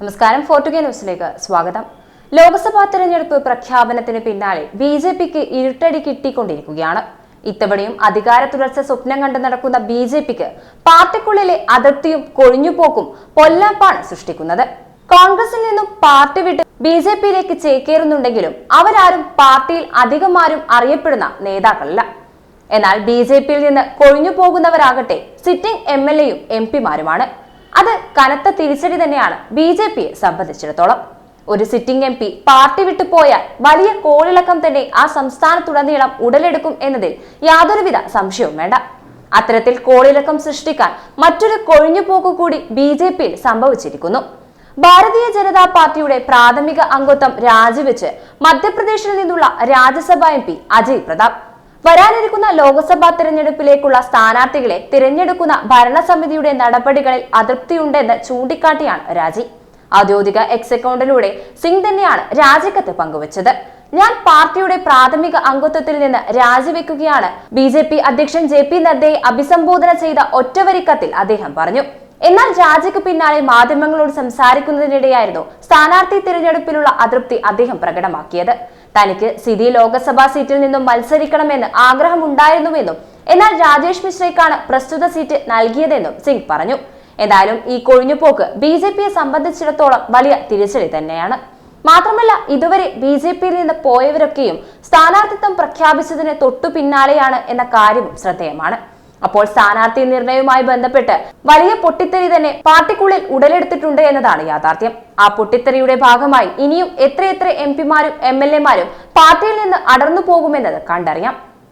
നമസ്കാരം ഫോർട്ടുഗേ ന്യൂസിലേക്ക് സ്വാഗതം. ലോക്സഭാ തെരഞ്ഞെടുപ്പ് പ്രഖ്യാപനത്തിന് പിന്നാലെ ബി ജെ പിക്ക് ഇരുട്ടടി കിട്ടിക്കൊണ്ടിരിക്കുകയാണ്. ഇത്തവണയും അധികാര തുടർച്ച സ്വപ്നം കണ്ട് നടക്കുന്ന ബി ജെ പിക്ക് പാർട്ടിക്കുള്ളിലെ അതിർത്തിയും കൊഴിഞ്ഞുപോക്കും പൊല്ലാപ്പാണ് സൃഷ്ടിക്കുന്നത്. കോൺഗ്രസിൽ നിന്നും പാർട്ടി വിട്ട് ബി ജെ പിയിലേക്ക് ചേക്കേറുന്നുണ്ടെങ്കിലും അവരാരും പാർട്ടിയിൽ അധികമാരും അറിയപ്പെടുന്ന നേതാക്കളല്ല. എന്നാൽ ബി ജെ പിയിൽ നിന്ന് കൊഴിഞ്ഞു പോകുന്നവരാകട്ടെ സിറ്റിംഗ് എം എൽ എയും എം പിമാരുമാണ്. അത് കനത്ത തിരിച്ചടി തന്നെയാണ് ബി ജെ പിയെ സംബന്ധിച്ചിടത്തോളം. ഒരു സിറ്റിംഗ് എം പി പാർട്ടി വിട്ടുപോയാൽ വലിയ കോളിളക്കം തന്നെ ആ സംസ്ഥാനത്തുടനീളം ഉടലെടുക്കും എന്നതിൽ യാതൊരുവിധ സംശയവും വേണ്ട. അത്തരത്തിൽ കോളിളക്കം സൃഷ്ടിക്കാൻ മറ്റൊരു കൊഴിഞ്ഞുപോക്ക് കൂടി ബി ജെ പിയിൽ സംഭവിച്ചിരിക്കുന്നു. ഭാരതീയ ജനതാ പാർട്ടിയുടെ പ്രാഥമിക അംഗത്വം രാജിവെച്ച് മധ്യപ്രദേശിൽ നിന്നുള്ള രാജ്യസഭാ എം പി അജയ് പ്രതാപ്. വരാനിരിക്കുന്ന ലോക്സഭാ തിരഞ്ഞെടുപ്പിലേക്കുള്ള സ്ഥാനാർത്ഥികളെ തിരഞ്ഞെടുക്കുന്ന ഭരണസമിതിയുടെ നടപടികളിൽ അതൃപ്തിയുണ്ടെന്ന് ചൂണ്ടിക്കാട്ടിയാണ് രാജി. ഔദ്യോഗിക എക്സ് അക്കൗണ്ടിലൂടെ സിംഗ് തന്നെയാണ് രാജിക്കത്ത് പങ്കുവച്ചത്. ഞാൻ പാർട്ടിയുടെ പ്രാഥമിക അംഗത്വത്തിൽ നിന്ന് രാജിവെക്കുകയാണ്. ബി ജെ പി അധ്യക്ഷൻ ജെ പി നദ്ദയെ അഭിസംബോധന ചെയ്ത ഒറ്റവരിക്കത്തിൽ അദ്ദേഹം പറഞ്ഞു. എന്നാൽ രാജിക്ക് പിന്നാലെ മാധ്യമങ്ങളോട് സംസാരിക്കുന്നതിനിടെയായിരുന്നു സ്ഥാനാർത്ഥി തിരഞ്ഞെടുപ്പിലുള്ള അതൃപ്തി അദ്ദേഹം പ്രകടമാക്കിയത്. തനിക്ക് സിതി ലോക്സഭാ സീറ്റിൽ നിന്നും മത്സരിക്കണമെന്ന് ആഗ്രഹമുണ്ടായിരുന്നുവെന്നും എന്നാൽ രാജേഷ് മിശ്രയ്ക്കാണ് പ്രസ്തുത സീറ്റ് നൽകിയതെന്നും സിംഗ് പറഞ്ഞു. എന്തായാലും ഈ കൊഴിഞ്ഞുപോക്ക് ബി ജെ പിയെ സംബന്ധിച്ചിടത്തോളം വലിയ തിരിച്ചടി തന്നെയാണ്. മാത്രമല്ല ഇതുവരെ ബി ജെ പിയിൽ നിന്ന് പോയവരൊക്കെയും സ്ഥാനാർത്ഥിത്വം പ്രഖ്യാപിച്ചതിന് തൊട്ടു പിന്നാലെയാണ് എന്ന കാര്യവും ശ്രദ്ധേയമാണ്. അപ്പോൾ സ്ഥാനാർത്ഥി നിർണയവുമായി ബന്ധപ്പെട്ട് വലിയ പൊട്ടിത്തെറി തന്നെ പാർട്ടിക്കുള്ളിൽ ഉടലെടുത്തിട്ടുണ്ട് എന്നതാണ് യാഥാർത്ഥ്യം. ആ പൊട്ടിത്തെറിയുടെ ഭാഗമായി ഇനിയും എത്രയെത്ര എം പിമാരും എം എൽ എമാരും പാർട്ടിയിൽ നിന്ന് അടർന്നു പോകുമെന്നത് കണ്ടറിയാം.